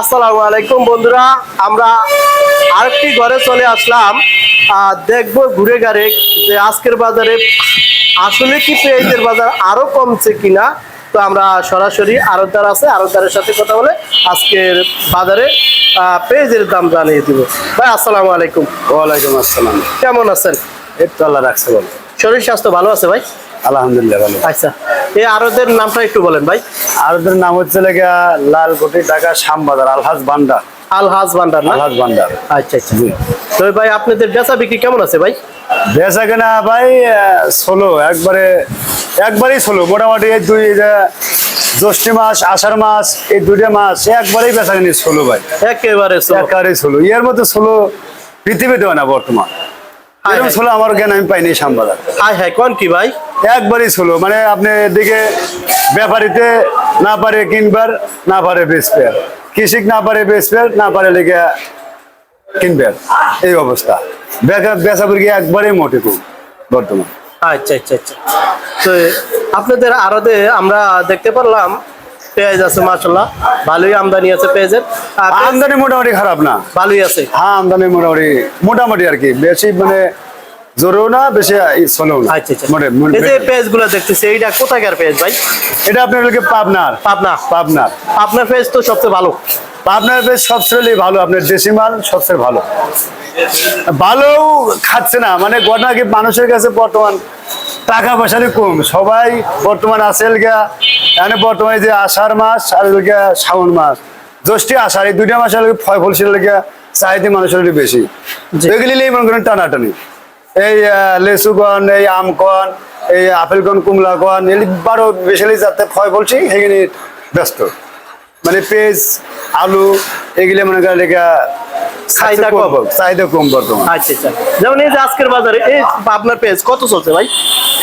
আসসালামু আলাইকুম বন্ধুরা আমরা আরেকটি ঘরে চলে আসলাম। আর দেখব ঘুরে গাড়ে যে আজকের বাজারে আসলে কি পেঁয়াজের বাজার আরও কমছে কিনা। তো আমরা সরাসরি আড়তদার আছে আড়তদারের সাথে কথা বলে আজকের বাজারে আহ, পেঁয়াজের দাম জানিয়ে দিব। ভাই আসসালামু আলাইকুম। ওয়ালাইকুম আসসালাম। কেমন আছেন? এই তো আল্লাহ রাখছে বল। শরীর স্বাস্থ্য ভালো আছে ভাই? আলহামদুলিল্লাহ ভালো। আচ্ছা। এই আড়তের নামটা একটু বলেন ভাই। আর ওদের নাম হচ্ছে লেগা লালকোটি ঢাকা শ্যামবাজার আলহাজ বান্ডার আলহাজ ভান্ডার না? আলহাজ বান্ডার আচ্ছা আচ্ছা। তো ভাই আপনাদের বেচা বিক্রি কেমন আছে ভাই? বেচা কেনা ভাই ষোলো। একবারে একবারেই ষোলো। মোটামুটি এই দুই জ্যৈষ্ঠ মাস আষাঢ় মাস এই দুইটা মাস একবারেই বেচা কেনি ষোলো ভাই। একেবারে slow। ষোলো। এর মধ্যে ষোলো পৃথিবীতে হয় না বর্তমান। হায় এরকম ষোলো আমার জ্ঞান আমি পাইনি শ্যামবাজার। হাই হাই কোন কি ভাই? একবারই ছিল মানে আপনি এদিকে ব্যাপারিতে না পারে কিনবার না পারে বেচবে কৃষিক না পারে বেচবে না পারে লেগে কিনবে এই অবস্থা। বেচা বুড়ি একবারে মোটে খুব বর্তমান। আচ্ছা আচ্ছা আচ্ছা। তো আপনাদের আরদে আমরা দেখতে পারলাম পেঁয়াজ আছে মাসাল্লাহ ভালোই আমদানি আছে পেঁয়াজের। আর আমদানি মোটামুটি খারাপ না। ভালোই আছে। হ্যাঁ আমদানি মোটামুটি মোটামুটি আর কি। বেশি মানে জোরেও না বেশি চলেও না। আচ্ছা আচ্ছা। মোটে- এই যে মোটে- গুলো দেখতেছি এইটা কোথাকার পেঁয়াজ ভাই? এটা আপনার লোকে পাবনার। পাবনা। পাবনার। আপনার পেঁয়াজ তো সবচেয়ে ভালো। পাবনার বেশ সবচেয়ে ভালো আপনার দেশি মাল সবচেয়ে ভালো। ভালো খাচ্ছে না মানে ঘটনা কি মানুষের কাছে বর্তমান টাকা পয়সারই কম। সবাই বর্তমান আছে গা এখানে বর্তমানে যে আষাঢ় মাস আর শ্রাবণ মাস। জ্যৈষ্ঠী আষাঢ় এই দুইটা মাসের ফল ফল ছিল চাহিদা মানুষের বেশি। এগুলি মনে করেন টানাটানি। এই আহ, লেচু কন এই আম কন এই আপেল কন কুমলা কন এগুলি বারো বেশি যাতে ফয় বলছি সেখানে ব্যস্ত। মানে পেঁয়াজ আলু এগুলি মনে করেন চাহিদা কম। চাহিদা কম বর্তমান। আচ্ছা আচ্ছা। যেমন এই যে আজকের বাজারে এই আপনার পেঁয়াজ কত চলছে ভাই?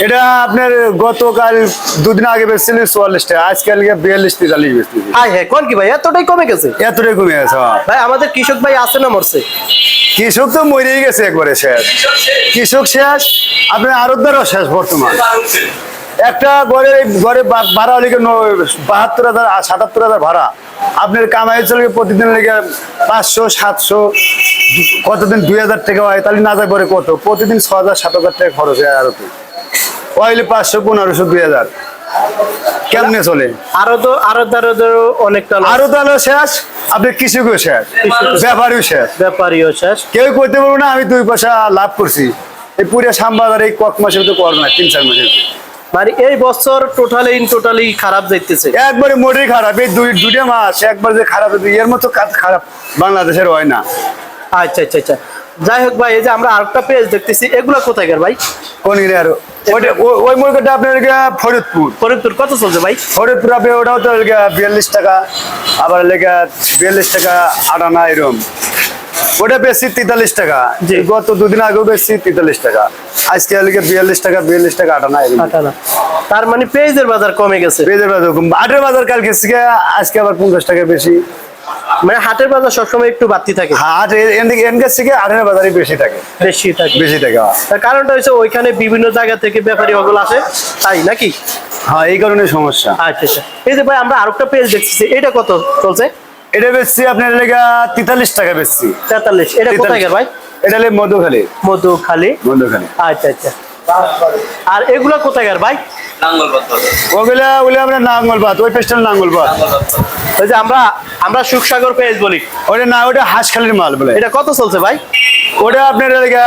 এটা আপনার গতকাল দুদিন আগে বেচছিল চুয়াল্লিশ টাকা আজকাল বিয়াল্লিশ তেতাল্লিশ বেচতেছি। হাই হ্যাঁ কোন কি ভাই? এতটাই কমে গেছে? এতটাই কমে গেছে হ্যাঁ। ভাই আমাদের কৃষক ভাই আছে না মরছে? কৃষক তো মরেই গেছে একবারে শেষ। কৃষক শেষ আপনার আরোদ্দারও শেষ বর্তমান। একটা ঘরে ঘরে ভাড়া লিখে বাহাত্তর হাজার সাতাত্তর হাজার ভাড়া? আপনার কামাই চলে প্রতিদিন লেগে পাঁচশো সাতশো? কতদিন? দুই হাজার টাকা হয় তাহলে না যায় পরে কত? প্রতিদিন ছ হাজার সাত হাজার টাকা খরচ হয় আরতে ওইলে পাঁচশো পনেরোশো দুই হাজার? কেমনে চলে? আরও তো আরও দারোদেরও অনেকটা loss। আরও তাহলে শেষ? আপনি কৃষকও শেষ? ব্যাপারীও শেষ? ব্যাপারীও শেষ। কেউ করতে পারব না আমি দুই পয়সা লাভ করছি। এই পুরো শ্যামবাজার এই কক মাসের তো করব না তিন চার মাসের। মানে এই বছর টোটালি টোটালি খারাপ যাইতেছে। একবারে মোটেই খারাপ এই দুই দুইটা মাস একবার যে খারাপ এর মতো কাজ খারাপ বাংলাদেশের হয় না। আচ্ছা আচ্ছা আচ্ছা। যাই হোক ভাই এই যে আমরা আরেকটা পেজ দেখতেছি এগুলা কোথায় গেল ভাই? কোন ওইটা ওই মুরগিটা আপনার ফরিদপুর। ফরিদপুর কত চলছে ভাই? ফরিদপুর আপনি ওটাও তো বিয়াল্লিশ টাকা আবার লেগে বিয়াল্লিশ টাকা আটানা এরম। ওটা বেশি তেতাল্লিশ টাকা। গত দুদিন আগেও বেশি তেতাল্লিশ টাকা। আজকে লেগে বিয়াল্লিশ টাকা বিয়াল্লিশ টাকা আটানা আটানা তার মানে পেঁয়াজের বাজার কমে গেছে। পেঁয়াজের বাজার কম। আটের বাজার কালকে আজকে আবার পঞ্চাশ টাকা বেশি। মানে হাটের বাজার সবসময় একটু বাড়তি থাকে। হাট এনগেজ থেকে আটের বাজারই বেশি থাকে। বেশি থাকে। বেশি থাকে হ্যাঁ। তার কারণটা হচ্ছে ওইখানে বিভিন্ন জায়গা থেকে ব্যাপারী ওগুলো আসে। তাই নাকি? হ্যাঁ এই কারণে সমস্যা। আচ্ছা আচ্ছা। এই যে ভাই আমরা আরেকটা পেজ দেখতেছি। এটা কত চলছে? এটা বেচছি আপনার লেগা তেতাল্লিশ টাকা বেচছি। তেতাল্লিশ। এটা কোথায় ভাই? এটা হলে মধুখালী। মধুখালী? মধুখালী। আচ্ছা আচ্ছা। আর এগুলা কোথায় গেল ভাই? ওগুলা ওগুলা আমরা নাঙ্গল ভাত ওই পেস্টাল নাঙ্গল ভাত। ওই যে আমরা আমরা সুখসাগর পেজ বলি। ওটা না ওটা হাঁসখালির মাল বলে। এটা কত চলছে ভাই? ওটা আপনার লেগা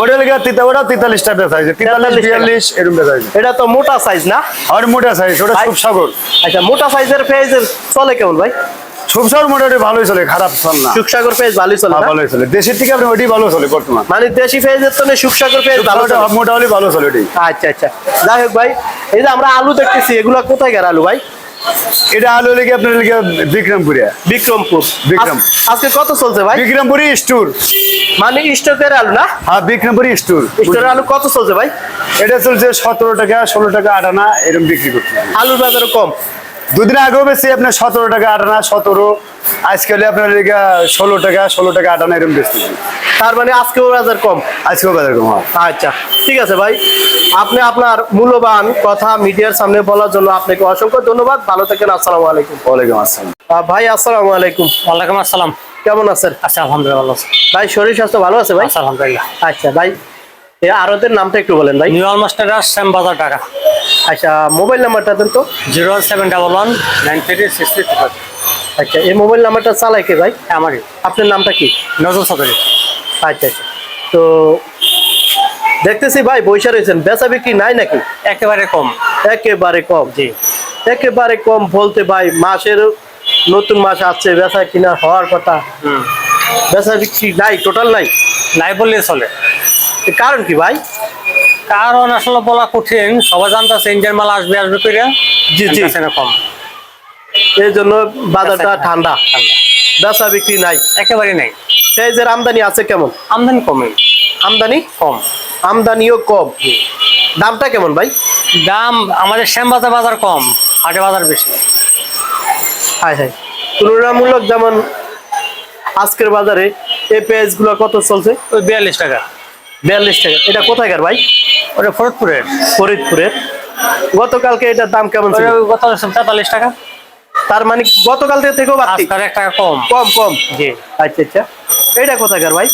ওটা তিতা ওটা তেতাল্লিশ টাকা বেচা হয়েছে তেতাল্লিশ 43 টাকা। বিয়াল্লিশ এরকম বেচা হয়েছে এটা তো মোটা সাইজ না? আর মোটা সাইজ ওটা সুপসাগর। আচ্ছা মোটা সাইজের চলে কেমন ভাই? সুপসাগর মোটামুটি ভালোই চলে খারাপ চল না। সুখসাগর পেঁয়াজ ভালোই চলে হ্যাঁ, ভালোই চলে। দেশের থেকে আপনি ভালো চলে বর্তমান। মানে দেশি পেঁয়াজের তো পেঁয়াজ ভালো মোটামুটি ভালো চলে আচ্ছা আচ্ছা। যাই হোক ভাই এই যে আমরা আলু দেখতেছি এগুলা কোথায় গেল আলু ভাই? এটা আলু লেগে আপনার লেগে বিক্রমপুরে। বিক্রমপুর। বিক্রম। আজ- আজকে কত চলছে ভাই? বিক্রমপুরি স্টোর মানে স্টকের আলু না? হ্যাঁ বিক্রমপুরি স্টোর স্টোরের আলু কত চলছে ভাই? এটা চলছে সতেরো টাকা ষোলো টাকা আটানা এরকম বিক্রি করছে আলুর বাজার কম। দুদিন আগেও বেশি আপনার সতেরো টাকা আটানা সতেরো। আজকে হলে আপনার লেগে ষোলো টাকা ষোলো টাকা আটানা এরকম বেচতেছি তার মানে আজকেও বাজার কম? আজকেও বাজার কম আচ্ছা ঠিক আছে ভাই। আপনি আপনার মূল্যবান কথা মিডিয়ার সামনে বলার জন্য আপনাকে অসংখ্য ধন্যবাদ। ভালো থাকেন আসসালামু আলাইকুম। ওয়ালাইকুম আসসালাম। ভাই আসসালামু আলাইকুম। ওয়ালাইকুম আসসালাম। কেমন আছেন? আচ্ছা আলহামদুলিল্লাহ ভালো আছি। ভাই শরীর স্বাস্থ্য ভালো আছে ভাই? আচ্ছা আলহামদুলিল্লাহ। আচ্ছা ভাই এই আরতের নামটা একটু বলেন ভাই। নিউ অলমাস্টার শ্যাম বাজার টাকা। আচ্ছা মোবাইল নাম্বারটা দেন তো। Zero seven double one nine three six three আচ্ছা এই মোবাইল নাম্বারটা চালায় কে ভাই? আমারই। আপনার নামটা কি? নজরুল চৌধুরী। আচ্ছা আচ্ছা। তো দেখতেছি ভাই বৈশা রয়েছেন। বেচা বিক্রি নাই নাকি? একেবারে কম। একেবারে কম। জি। একেবারে কম বলতে ভাই মাসের নতুন মাস আসছে বেচা কিনা হওয়ার কথা। হুম। বেচা বিক্রি নাই টোটাল নাই? নাই বললে চলে। কারণ কি ভাই? কারণ আসলে বলা কঠিন সবাই জানতেছে ইন্ডিয়ান মাল আসবে আসবে করে জি, জি। কম। এই জন্য বাজারটা ঠান্ডা। বেচা বিক্রি নাই। একেবারে নেই। পেঁয়াজের আমদানি আছে কেমন? আমদানি কমে। আমদানি? কম। আমদানিও কম। দামটা কেমন ভাই? দাম আমাদের শ্যাম বাজার কম হাটে বাজার বেশি। হাই হাই। তুলনামূলক যেমন আজকের বাজারে এই পেঁয়াজগুলো কত চলছে? ওই বিয়াল্লিশ টাকা। বিয়াল্লিশ টাকা। এটা কোথাকার ভাই? ওটা ফরিদপুরের। ফরিদপুরের। গতকালকে এটার দাম কেমন ছিল? ওটা তেতাল্লিশ টাকা। তার মানে গতকাল থেকে থেকেও বাড়তি? এক টাকা কম। কম কম। জি। আচ্ছা আচ্ছা। এটা কোথাকার ভাই?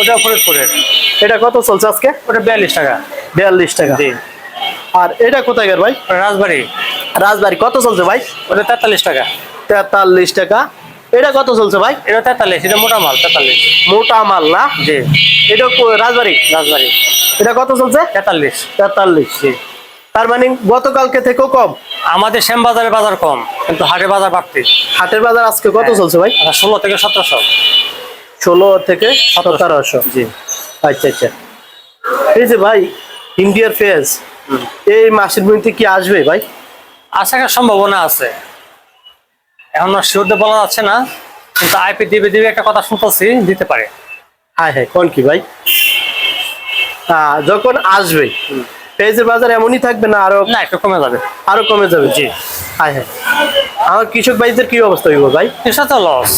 ওটা ফরিদপুরের। এটা কত চলছে আজকে? ওটা বিয়াল্লিশ টাকা। বিয়াল্লিশ টাকা। জি। আর এটা কোথাকার ভাই? রাজবাড়ি। রাজবাড়ি। কত চলছে ভাই? ওটা তেতাল্লিশ টাকা। তেতাল্লিশ টাকা। এটা কত চলছে ভাই? এটা তেতাল্লিশ এটা মোটা মাল তেতাল্লিশ। মোটা মাল না? জি। এটা রাজবাড়ি? রাজবাড়ি। এটা কত চলছে? তেতাল্লিশ। তেতাল্লিশ। তার মানে গতকালকে থেকেও কম? আমাদের শ্যাম বাজারে বাজার কম কিন্তু হাটের বাজার বাড়তি। হাটের বাজার আজকে কত চলছে ভাই? আচ্ছা, ষোলো থেকে সতেরোশো। ষোলো থেকে সতেরোশো। জি। আচ্ছা আচ্ছা। এই যে ভাই ইন্ডিয়ার ফেজ এই মাসের মধ্যে কি আসবে ভাই? করার সম্ভাবনা আছে। এখন শিওরদের বলা যাচ্ছে না কিন্তু আইপি দিবে দিবে একটা কথা শুনতেছি দিতে পারে। হ্যাঁ হ্যাঁ কোন কি ভাই? যখন আসবে পেঁয়াজের বাজার এমনই থাকবে না আরও না একটু কমে যাবে। আরও কমে যাবে জি। হ্যাঁ হ্যাঁ। আমার কৃষক ভাইদের কি অবস্থা হইব ভাই? এটা তো লস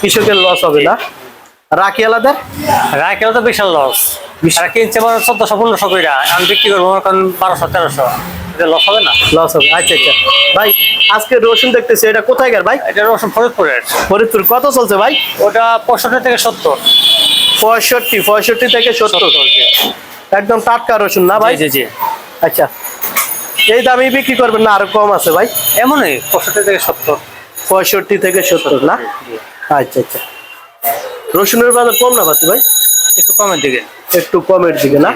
কৃষকের লস হবে না। রাখি আলাদা রায়কেও তো বিশাল। লস আর কিনছে মানে চোদ্দশো পনেরোশো কইরা। আমি বিক্রি করব মনে করেন বারোশো তেরোশো। লস হবে না? লস হবে। আচ্ছা আচ্ছা। ভাই আজকে রসুন দেখতেছি। এটা কোথায় গেল ভাই? এটা রসুন ফরিদপুরের ফরিদপুর। কত চলছে ভাই? ওটা পঁয়ষট্টি থেকে সত্তর। পঁয়ষট্টি পঁয়ষট্টি থেকে সত্তর। একদম টাটকা রসুন না ভাই? জি জি আচ্ছা। এই দামে বিক্রি করবেন না আরও কম আছে ভাই? এমনই পঁয়ষট্টি থেকে সত্তর। পঁয়ষট্টি থেকে সত্তর না? আচ্ছা আচ্ছা। রসুনের বাজার কম না পাচ্ছি ভাই? একটু কমের দিকে। একটু কমের দিকে না?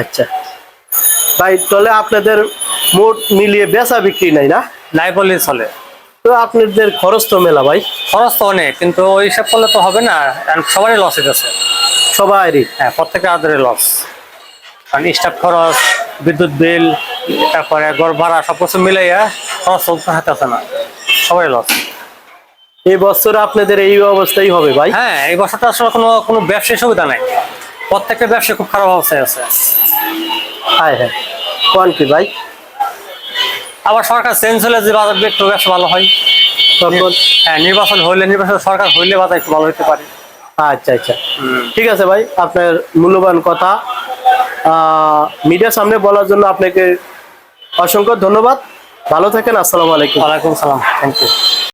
আচ্ছা। ভাই তাহলে আপনাদের মোট মিলিয়ে বেচা বিক্রি নাই না? নাই বললেই চলে। তো আপনাদের খরচ তো মেলা ভাই। খরচ তো অনেক কিন্তু ওই হিসাব করলে তো হবে না সবারই লস হইতেছে। সবাইরই হ্যাঁ প্রত্যেকের আদরে লস কারণ স্টাফ খরচ বিদ্যুৎ বিল তারপরে ঘর ভাড়া সব কিছু মিলাইয়া খরচ চলতে হাতেছে না। সবাই লস এই বছর আপনাদের এই অবস্থাই হবে ভাই? হ্যাঁ এই বছরটা আসলে কোনো কোনো ব্যবসায় সুবিধা নাই। প্রত্যেকটা ব্যবসা খুব খারাপ অবস্থায় আছে। হ্যাঁ হ্যাঁ। কোন কি ভাই? আবার সরকার চেঞ্জ হলে যে বাজার একটু ব্যবসা ভালো হয়। তখন? হ্যাঁ নির্বাচন হইলে নির্বাচন সরকার হইলে বাজার একটু ভালো হতে পারে। আচ্ছা আচ্ছা। ঠিক আছে ভাই আপনার মূল্যবান কথা। মিডিয়ার সামনে বলার জন্য আপনাকে অসংখ্য ধন্যবাদ। ভালো থাকেন, আসসালামু আলাইকুম। ওয়ালাইকুম সালাম থ্যাংক ইউ